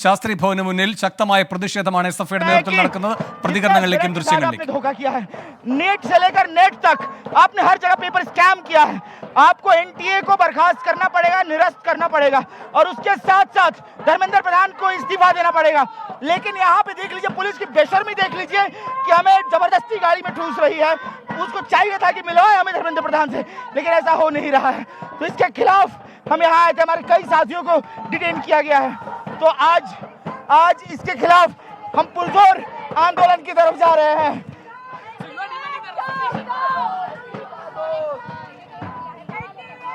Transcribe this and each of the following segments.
ശാസ്ത്രി ഭവന് മുന്നിൽ ശക്തമായ പ്രതിഷേധമാണ് എസ് എഫ് ഐയുടെ നേതൃത്വത്തിൽ നടക്കുന്നത് പ്രതികരണങ്ങളിലേക്കും जितना आपने ദൃശ്യങ്ങളിലേക്കും धोखा किया है नेट से लेकर नेट तक आपने हर जगह पेपर स्कैम किया है आपको एनटीए को बर्खास्त करना पड़ेगा निरस्त करना पड़ेगा और उसके साथ साथ धर्मेंद्र प्रधान को इस्तीफा देना पड़ेगा लेकिन यहाँ पे देख लीजिए पुलिस की बेशर्मी देख लीजिए कि हमें जबरदस्ती गाड़ी में ठूस रही है उसको चाहिए था कि मिलवाए हमें धर्मेंद्र प्रधान से लेकिन ऐसा हो नहीं रहा है तो इसके खिलाफ हम यहाँ आए थे हमारे कई साथियों को डिटेन किया गया है तो आज आज इसके खिलाफ हम पुरजोर आंदोलन की तरफ जा रहे हैं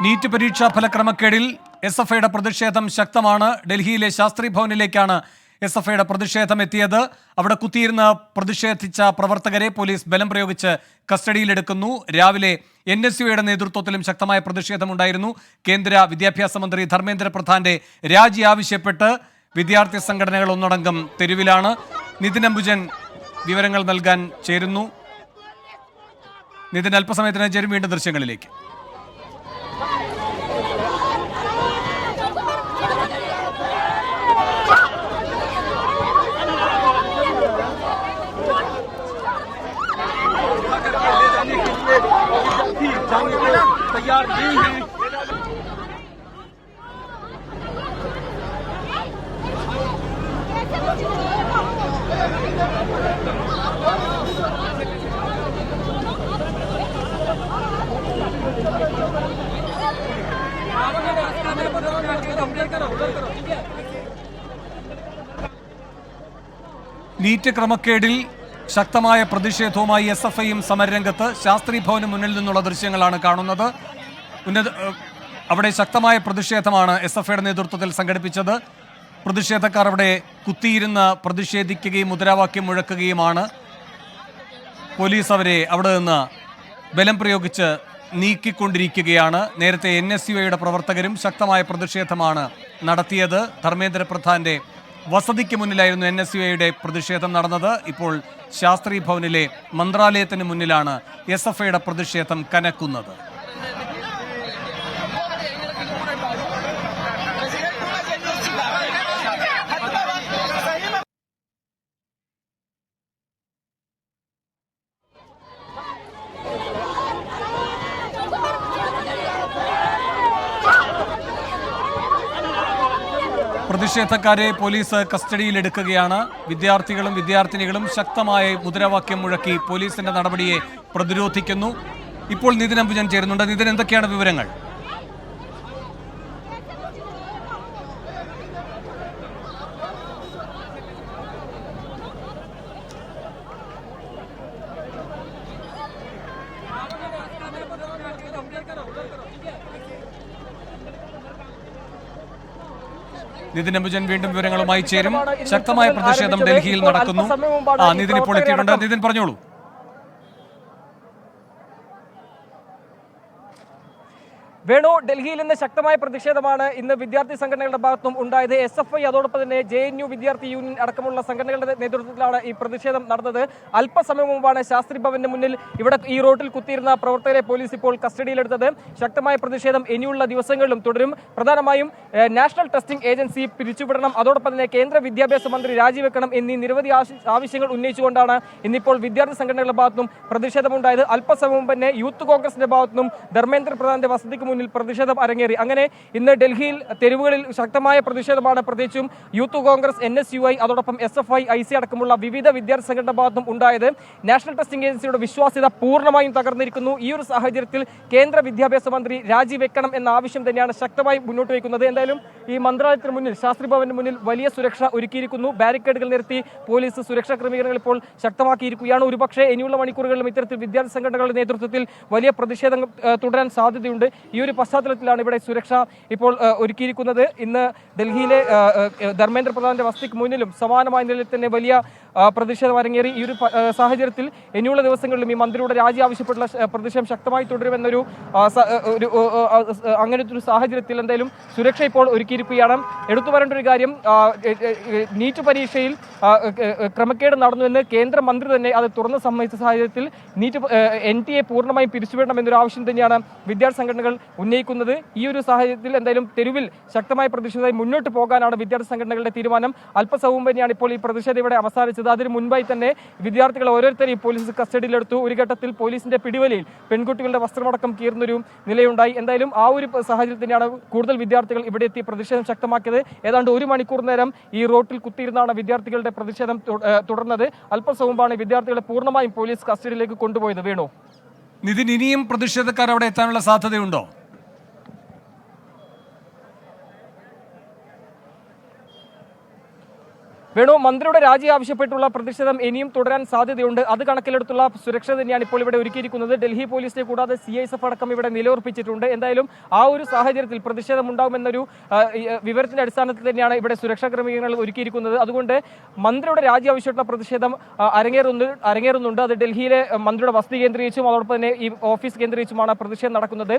നീറ്റ് പരീക്ഷാ ഫലക്രമക്കേടിൽ എസ് എഫ് ഐയുടെ പ്രതിഷേധം ശക്തമാണ് ഡൽഹിയിലെ ശാസ്ത്രി ഭവനിലേക്കാണ് എസ് എഫ് ഐയുടെ പ്രതിഷേധം എത്തിയത് അവിടെ കുത്തിയിരുന്ന് പ്രതിഷേധിച്ച പ്രവർത്തകരെ പോലീസ് ബലം പ്രയോഗിച്ച് കസ്റ്റഡിയിലെടുക്കുന്നു രാവിലെ എൻ എസ് യുയുടെ നേതൃത്വത്തിലും ശക്തമായ പ്രതിഷേധമുണ്ടായിരുന്നു കേന്ദ്ര വിദ്യാഭ്യാസ മന്ത്രി ധർമ്മേന്ദ്ര പ്രധാന്റെ രാജി ആവശ്യപ്പെട്ട് വിദ്യാർത്ഥി സംഘടനകൾ ഒന്നടങ്കം തെരുവിലാണ് നിതിൻ അംബുജൻ വിവരങ്ങൾ നൽകാൻ ചേരുന്നു നിതിൻ അല്പസമയത്തിന് ചേരും വീണ്ടും ദൃശ്യങ്ങളിലേക്ക് तैयार नहीं है നീറ്റ് ക്രമക്കേടിൽ ശക്തമായ പ്രതിഷേധവുമായി എസ് എഫ് ഐയും സമരരംഗത്ത് ശാസ്ത്രി ഭവന് മുന്നിൽ നിന്നുള്ള ദൃശ്യങ്ങളാണ് കാണുന്നത്. ഉന്നത അവിടെ ശക്തമായ പ്രതിഷേധമാണ് എസ് എഫ് ഐയുടെ നേതൃത്വത്തിൽ സംഘടിപ്പിച്ചത്. പ്രതിഷേധക്കാർ അവിടെ കുത്തിയിരുന്ന് പ്രതിഷേധിക്കുകയും മുദ്രാവാക്യം മുഴക്കുകയുമാണ്. പോലീസ് അവരെ അവിടെ നിന്ന് ബലം പ്രയോഗിച്ച് നീക്കിക്കൊണ്ടിരിക്കുകയാണ്. നേരത്തെ എൻ എസ് യു ഐയുടെ പ്രവർത്തകരും ശക്തമായ പ്രതിഷേധമാണ് നടത്തിയത്. ധർമ്മേന്ദ്ര പ്രധാന്റെ വസതിക്ക് മുന്നിലായിരുന്നു എൻ എസ് യു ഐയുടെ പ്രതിഷേധം നടന്നത്. ഇപ്പോൾ ശാസ്ത്രി ഭവനിലെ മന്ത്രാലയത്തിന് മുന്നിലാണ് എസ് എഫ് ഐയുടെ പ്രതിഷേധം കനക്കുന്നത്. പ്രതിഷേധക്കാരെ പോലീസ് കസ്റ്റഡിയിലെടുക്കുകയാണ്. വിദ്യാർത്ഥികളും വിദ്യാർത്ഥിനികളും ശക്തമായ മുദ്രാവാക്യം മുഴക്കി പോലീസിന്റെ നടപടിയെ പ്രതിരോധിക്കുന്നു. ഇപ്പോൾ നിതിൻ അംബുജൻ ചേരുന്നുണ്ട്. നിതിൻ എന്തൊക്കെയാണ് വിവരങ്ങൾ? നിതിൻ അംബുജൻ വീണ്ടും വിവരങ്ങളുമായി ചേരും. ശക്തമായ പ്രതിഷേധം ഡൽഹിയിൽ നടക്കുന്നു. നിതിൻ ഇപ്പോൾ എത്തിയിട്ടുണ്ട്. നിതിൻ പറഞ്ഞോളൂ. വേണു ഡൽഹിയിൽ ഇന്ന് ശക്തമായ പ്രതിഷേധമാണ് ഇന്ന് വിദ്യാർത്ഥി സംഘടനകളുടെ ഭാഗത്തും ഉണ്ടായത്. എസ് എഫ് ഐ അതോടൊപ്പം തന്നെ ജെ എൻ യു വിദ്യാർത്ഥി യൂണിയൻ അടക്കമുള്ള സംഘടനകളുടെ നേതൃത്വത്തിലാണ് ഈ പ്രതിഷേധം നടന്നത്. അല്പസമയം മുമ്പാണ് ശാസ്ത്രി ഭവന്റെ മുന്നിൽ ഇവിടെ ഈ റോഡിൽ കുത്തിയിരുന്ന പ്രവർത്തകരെ പോലീസ് ഇപ്പോൾ കസ്റ്റഡിയിലെടുത്തത്. ശക്തമായ പ്രതിഷേധം ഇനിയുള്ള ദിവസങ്ങളിലും തുടരും. പ്രധാനമായും നാഷണൽ ടെസ്റ്റിംഗ് ഏജൻസി പിരിച്ചുവിടണം. അതോടൊപ്പം തന്നെ കേന്ദ്ര വിദ്യാഭ്യാസ മന്ത്രി രാജിവെക്കണം എന്നീ നിരവധി ആവശ്യ- ആവശ്യങ്ങൾ ഉന്നയിച്ചുകൊണ്ടാണ് ഇന്നിപ്പോൾ വിദ്യാർത്ഥി സംഘടനകളുടെ ഭാഗത്തും പ്രതിഷേധമുണ്ടായത്. അല്പസമയം മുമ്പ് തന്നെ യൂത്ത് കോൺഗ്രസിന്റെ ഭാഗത്തുനിന്നും ധർമ്മേന്ദ്ര പ്രധാന്റെ വസതിക്ക് മുന്നിൽ പ്രതിഷേധം അരങ്ങേറി. അങ്ങനെ ഇന്ന് ഡൽഹിയിൽ തെരുവുകളിൽ ശക്തമായ പ്രതിഷേധമാണ് പ്രത്യേകിച്ചും youth Congress N S U I അതോടൊപ്പം S F I I C അടക്കമുള്ള വിവിധ വിദ്യാർത്ഥി സംഘടന ഭാഗത്തും ഉണ്ടായത് നാഷണൽ ടെസ്റ്റിംഗ് ഏജൻസിയുടെ വിശ്വാസ്യത പൂർണമായും തകർന്നിരിക്കുന്നു. ഈ ഒരു സാഹചര്യത്തിൽ കേന്ദ്ര വിദ്യാഭ്യാസ മന്ത്രി രാജിവെക്കണം എന്ന ആവശ്യം തന്നെയാണ് ശക്തമായി മുന്നോട്ട് വയ്ക്കുന്നത്. എന്തായാലും ഈ മന്ത്രാലയത്തിന് മുന്നിൽ ശാസ്ത്രി ഭവന് മുന്നിൽ വലിയ സുരക്ഷ ഒരുക്കിയിരിക്കുന്നു. ബാരിക്കേഡുകൾ നിരത്തി പോലീസ് സുരക്ഷാ ക്രമീകരണങ്ങൾ ഇപ്പോൾ ശക്തമാക്കിയിരിക്കുകയാണ്. ഒരുപക്ഷെ ഇനിയുള്ള മണിക്കൂറുകളിലും ഇത്തരത്തിൽ വിദ്യാർത്ഥി സംഘടനകളുടെ നേതൃത്വത്തിൽ വലിയ പ്രതിഷേധം തുടരാൻ സാധ്യതയുണ്ട്. ഈ ഒരു പശ്ചാത്തലത്തിലാണ് ഇവിടെ സുരക്ഷ ഇപ്പോൾ ഒരുക്കിയിരിക്കുന്നത്. ഇന്ന് ഡൽഹിയിലെ ധർമ്മേന്ദ്ര പ്രധാന്റെ വസതിക്ക് മുന്നിലും സമാനമായ നിലയിൽ തന്നെ വലിയ പ്രതിഷേധം അരങ്ങേറി. ഈ ഒരു സാഹചര്യത്തിൽ ഇനിയുള്ള ദിവസങ്ങളിലും ഈ മന്ത്രിയുടെ രാജി ആവശ്യപ്പെട്ടുള്ള പ്രതിഷേധം ശക്തമായി തുടരുമെന്നൊരു അങ്ങനത്തെ ഒരു സാഹചര്യത്തിൽ എന്തായാലും സുരക്ഷ ഇപ്പോൾ ഒരുക്കിയിരിക്കുകയാണ്. എടുത്തു പറയേണ്ട ഒരു കാര്യം നീറ്റ് പരീക്ഷയിൽ ക്രമക്കേട് നടന്നുവെന്ന് കേന്ദ്രമന്ത്രി തന്നെ അത് തുറന്ന് സമ്മതിച്ച സാഹചര്യത്തിൽ നീറ്റ് എൻ ടി എ പൂർണമായും പിരിച്ചുവിടണം എന്നൊരു ആവശ്യം തന്നെയാണ് വിദ്യാർത്ഥി സംഘടനകൾ ഉന്നയിക്കുന്നത് ഈ ഒരു സാഹചര്യത്തിൽ എന്തായാലും തെരുവിൽ ശക്തമായ പ്രതിഷേധമായി മുന്നോട്ട് പോകാനാണ് വിദ്യാർത്ഥി സംഘടനകളുടെ തീരുമാനം. അല്പസമയം തന്നെയാണ് ഇപ്പോൾ ഈ പ്രതിഷേധം ഇവിടെ അവസാനിച്ചത്. അതിന് മുൻപായി തന്നെ വിദ്യാർത്ഥികൾ ഓരോരുത്തരെയും പോലീസ് കസ്റ്റഡിയിലെടുത്തു. ഒരു ഘട്ടത്തിൽ പോലീസിന്റെ പിടിവലിയിൽ പെൺകുട്ടികളുടെ വസ്ത്രമടക്കം കീർന്നൊരു നിലയുണ്ടായി. എന്തായാലും ആ ഒരു സാഹചര്യത്തിൽ കൂടുതൽ വിദ്യാർത്ഥികൾ ഇവിടെ എത്തി പ്രതിഷേധം ശക്തമാക്കിയത്. ഏതാണ്ട് ഒരു മണിക്കൂർ നേരം ഈ റോട്ടിൽ കുത്തിയിരുന്നാണ് വിദ്യാർത്ഥികളുടെ പ്രതിഷേധം തുടർന്നത്. അല്പസം മുമ്പാണ് വിദ്യാർത്ഥികളെ പൂർണമായും പോലീസ് കസ്റ്റഡിയിലേക്ക് കൊണ്ടുപോയത്. വേണു? നിതിൻ ഇനിയും പ്രതിഷേധക്കാർ അവിടെ എത്താനുള്ള സാധ്യതയുണ്ടോ? വേണു മന്ത്രിയുടെ രാജി ആവശ്യപ്പെട്ടുള്ള പ്രതിഷേധം ഇനിയും തുടരാൻ സാധ്യതയുണ്ട്. അത് കണക്കിലെടുത്തുള്ള സുരക്ഷ തന്നെയാണ് ഇപ്പോൾ ഇവിടെ ഒരുക്കിയിരിക്കുന്നത്. ഡൽഹി പോലീസിനെ കൂടാതെ സി ഐ എഫ് അടക്കം ഇവിടെ നിലയുറപ്പിച്ചിട്ടുണ്ട്. എന്തായാലും ആ ഒരു സാഹചര്യത്തിൽ പ്രതിഷേധം ഉണ്ടാകുമെന്നൊരു വിവരത്തിന്റെ അടിസ്ഥാനത്തിൽ തന്നെയാണ് ഇവിടെ സുരക്ഷാ ക്രമീകരണങ്ങൾ ഒരുക്കിയിരിക്കുന്നത്. അതുകൊണ്ട് മന്ത്രിയുടെ രാജി ആവശ്യമായിട്ടുള്ള പ്രതിഷേധം അരങ്ങേറുന്നു അരങ്ങേറുന്നുണ്ട്. അത് ഡൽഹിയിലെ മന്ത്രിയുടെ വസതി കേന്ദ്രീകരിച്ചും അതോടൊപ്പം തന്നെ ഈ ഓഫീസ് കേന്ദ്രീകരിച്ചുമാണ് പ്രതിഷേധം നടക്കുന്നത്.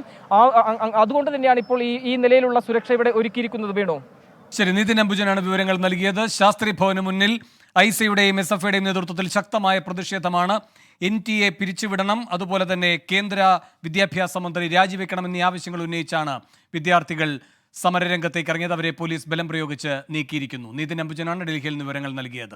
അതുകൊണ്ട് തന്നെയാണ് ഇപ്പോൾ ഈ ഈ നിലയിലുള്ള സുരക്ഷ ഇവിടെ ഒരുക്കിയിരിക്കുന്നത് വേണു. ശരി നിതിൻ അംബുജനാണ് വിവരങ്ങൾ നൽകിയത്. ശാസ്ത്രി ഭവന് മുന്നിൽ ഐ സിയുടെയും എസ് എഫ് നേതൃത്വത്തിൽ ശക്തമായ പ്രതിഷേധമാണ് എൻ ടി എ പിരിച്ചുവിടണം. അതുപോലെ തന്നെ കേന്ദ്ര വിദ്യാഭ്യാസ മന്ത്രി രാജിവെക്കണമെന്നീ ആവശ്യങ്ങൾ ഉന്നയിച്ചാണ് വിദ്യാർത്ഥികൾ സമരരംഗത്തേക്ക് ഇറങ്ങിയത്. അവരെ പോലീസ് ബലം പ്രയോഗിച്ച് നീക്കിയിരിക്കുന്നു. നിതിൻ അംബുജനാണ് ഡൽഹിയിൽ വിവരങ്ങൾ നൽകിയത്.